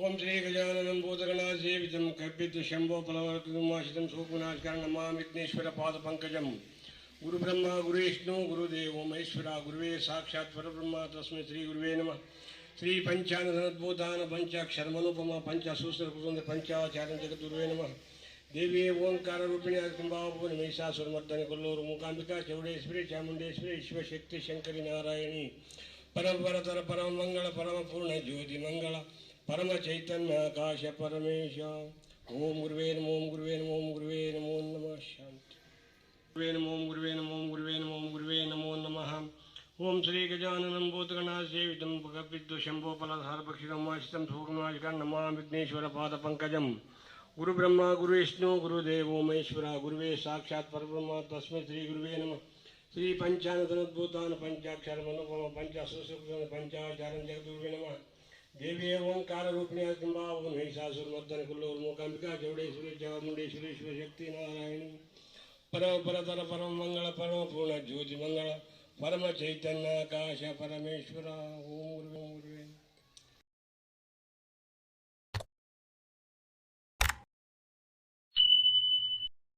ओम श्री गजानन भूतगणासेवितं कल्पितं शम्भो फलवर्तमाशितं शोकुनाशकं नमामि विघ्नेश्वरपादपङ्कजं गुरुब्रह्मा गुरुविष्णु गुरुदेवो, महेश्वरा, गुरुवे, साक्षात् परब्रह्म, तस्मै श्रीगुरुवे नमः। श्रीपञ्चानसनद्भूतान् पञ्चाक्षरमनुपमा पञ्चसूत्रकृतं पञ्चाचार्यं जगद्गुरुवे नमः। देवी ओङ्काररूपिणी अग्निम्बाभुवन महिषासुरमर्दने, कुल्लूरु, मूकाम्बिका, चौडेश्वरी चामुंडेश्वरी शिवशक्ति, शङ्करी, नारायणी। परम्परतर परममङ्गल परमपूर्ण ज्योतिमङ्गल। परम चैतन्य आकाश परमेश ओम गुरुवे नमो गुरुवे नमो गुरुवे नमो। नमः शांति। गुरुवे नमो गुरुवे नमो गुरुवे नमो गुरुवे नमो नमः। ओम श्री गजानन बोधगणा सेवितम भगविद्वशंभोपलधार पक्षिकमाशितम सूर्णमाशिकं नमा विघ्नेश्वर पाद पंकजम गुरु ब्रह्मा गुरु विष्णु गुरुदेव महेश्वरा, गुरुवे साक्षात परब्रह्म, तस्मै श्री गुरुवे नमः। श्री पंचानतनद्भूतान पंचाक्षर मनोपम पंचासुसुप्त पंचाचारण जगदुर्वे नमः देवी ओंकार रूप में अग्निभाव महिषासुर मर्दन शक्ति नारायणी। परम परतर परम मंगल, परम पूर्ण ज्योति मंगल। परम चैतन्य आकाश परमेश्वर, ओम